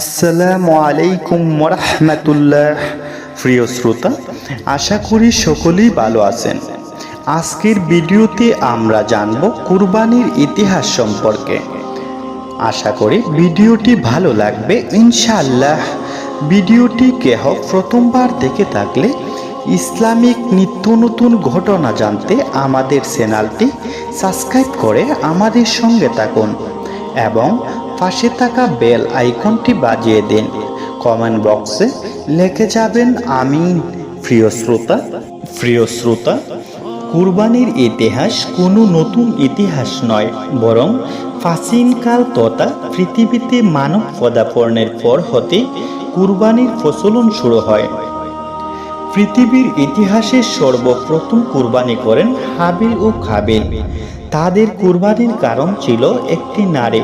আসসালামু আলাইকুম রহমতুল্লাহ প্রিয় শ্রোতা, আশা করি সকলেই ভালো আছেন। আজকের ভিডিওতে আমরা জানব কুরবানির ইতিহাস সম্পর্কে। আশা করি ভিডিওটি ভালো লাগবে, ইনশাআল্লাহ। ভিডিওটি কেহ প্রথমবার দেখে থাকলে ইসলামিক নিত্য নতুন ঘটনা জানতে আমাদের চ্যানেলটি সাবস্ক্রাইব করে আমাদের সঙ্গে থাকুন এবং পাশে থাকা বেল আইকনটি বাজিয়ে দিন। কমেন্ট বক্সে লিখে যাবেন, আমিন। প্রিয় শ্রোতা প্রিয় শ্রোতা, কুরবানির ইতিহাস কোনো নতুন ইতিহাস নয়, বরং প্রাচীনকাল তথা পৃথিবীতে মানব পদার্পণের পর হতে কুরবানির প্রচলন শুরু হয়। পৃথিবীর ইতিহাসে সর্বপ্রথম কুরবানি করেন হাবিল ও খাবিল তাদের কুরবানির কারণ ছিল একটি নারী।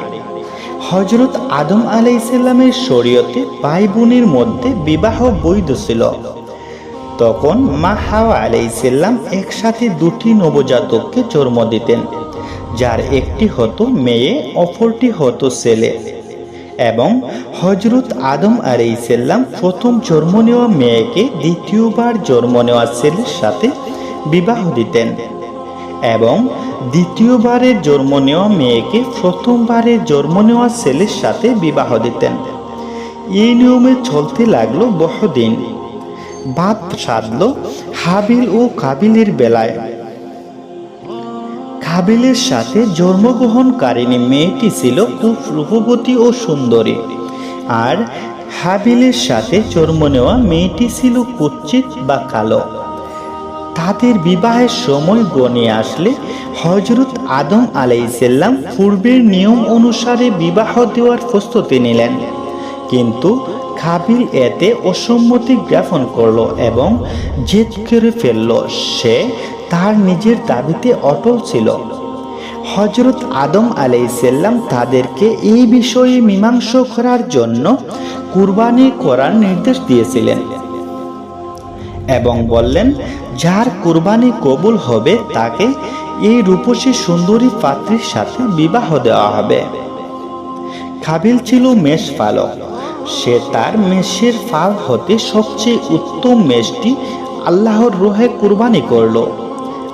হজরত আদম আলাইসাল্লামের শরীয়তে ভাই বোনের মধ্যে বিবাহ বৈধ ছিল। তখন মা হাওয়া আলাইসাল্লাম একসাথে দুটি নবজাতককে জন্ম দিতেন, যার একটি হতো মেয়ে, অপরটি হতো ছেলে। এবং হজরত আদম আলাইসাল্লাম প্রথম জন্ম নেওয়া মেয়েকে দ্বিতীয়বার জন্ম নেওয়া ছেলের সাথে বিবাহ দিতেন। এবং দ্বিতীয়বারের জন্ম নেওয়া মেয়েকে প্রথমবারের জন্ম নেওয়া ছেলের সাথে বিবাহ দিতেন। এই নিয়মে চলতে লাগল বহুদিন। বাদ সাধল হাবিল ও কাবিলের বেলায়। কাবিলের সাথে জন্মগ্রহণকারিণী মেয়েটি ছিল খুব রূপবতী ও সুন্দরী। আর হাবিলের সাথে জন্ম নেওয়া মেয়েটি ছিল কুচ্ছিত বা কালো। তাদের বিবাহের সময় গনিয়ে আসলে হজরত আদম আলাইসাল্লাম পূর্বের নিয়ম অনুসারে বিবাহ দেওয়ার প্রস্তুতি নিলেন। কিন্তু কাবিল এতে অসম্মতি জ্ঞাপন করল এবং জেদ করে ফেলল, সে তার নিজের দাবিতে অটল ছিল। হজরত আদম আলাইসাল্লাম তাদেরকে এই বিষয়ে মীমাংস করার জন্য কুরবানি করার নির্দেশ দিয়েছিলেন। এবং বললেন, যার কুরবানি কবুল হবে, তাকে এই রূপসী সুন্দরী পাত্রীর সাথে বিবাহ দেওয়া হবে। কাবিল ছিল মেষ পালক। সে তার মেষের ফাল হতে সবচেয়ে উত্তম মেষটি আল্লাহর রোহে কুরবানি করল।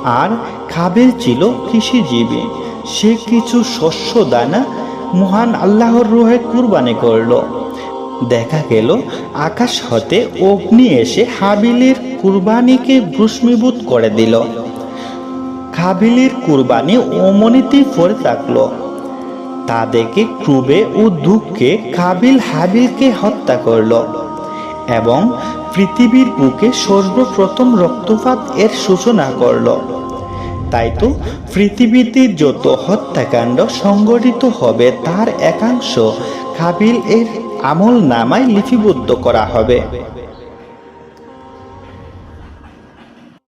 আর কাবিল ছিল কৃষিজীবী। সে কিছু শস্য, দানা মহান আল্লাহর রোহে কুরবানি করল। দেখা গেল, আকাশ হতে অগ্নি এসে হাবিলের কুরবানিকে ভূষ্মীভূত করে দিল। কাবিলের কুরবানি অমনিতেই পড়ে থাকল। তা দেখে ক্রুবে ও দুঃখে কাবিল হাবিলকে হত্যা করল এবং পৃথিবীর বুকে সর্বপ্রথম রক্তপাত এর সূচনা করল। তাই তো পৃথিবীতে যত হত্যাকাণ্ড সংগঠিত হবে, তার একাংশ কাবিল এর আমল নামায় লিপিবদ্ধ করা হবে।